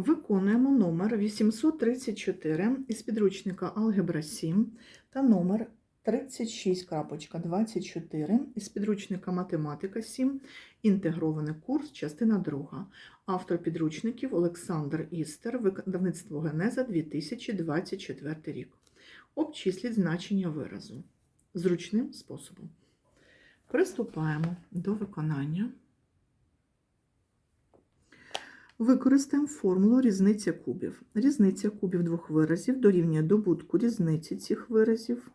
Виконуємо номер 834 із підручника Алгебра 7 та номер 36.24 із підручника Математика 7, інтегрований курс, частина 2. Автор підручників Олександр Істер, видавництво Генеза 2024 рік. Обчисліть значення виразу зручним способом. Приступаємо до виконання. Використаємо формулу різниця кубів. Різниця кубів двох виразів дорівнює добутку різниці цих виразів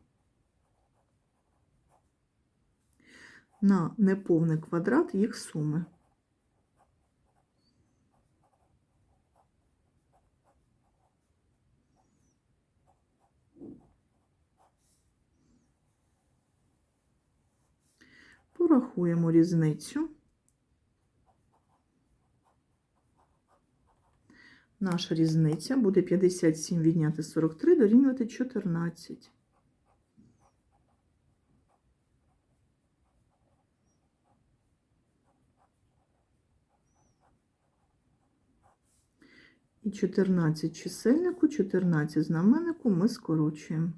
на неповний квадрат їх суми. Порахуємо різницю. Наша різниця буде 57 відняти 43 дорівнювати 14. І 14 чисельнику, 14 знаменнику ми скорочуємо.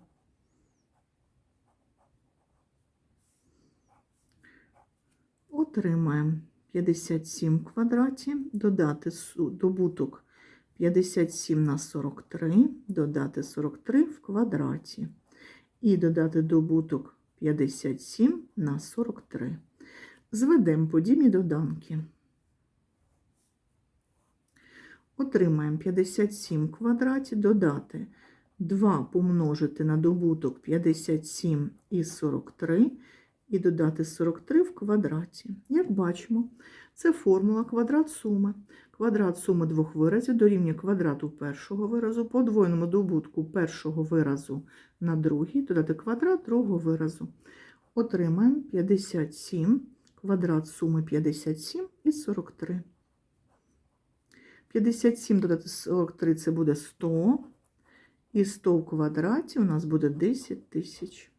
Отримаємо 57 в квадраті, додати добуток 57 на 43, додати 43 в квадраті. І додати добуток 57 на 43. Зведемо подібні доданки. Отримаємо 57 в квадраті, додати 2 помножити на добуток 57 і 43, і додати 43 в квадраті. Як бачимо, це формула квадрат суми. Квадрат суми двох виразів дорівнює квадрату першого виразу, подвоєному добутку першого виразу на другий, додати квадрат другого виразу. Отримаємо 57, квадрат суми 57 і 43. 57 додати 43 це буде 100, і 100 в квадраті у нас буде 10 тисяч.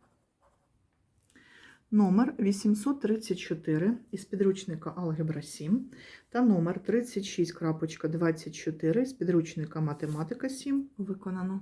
Номер 834 із підручника Алгебра 7 та номер 36.24 з підручника Математика 7 виконано.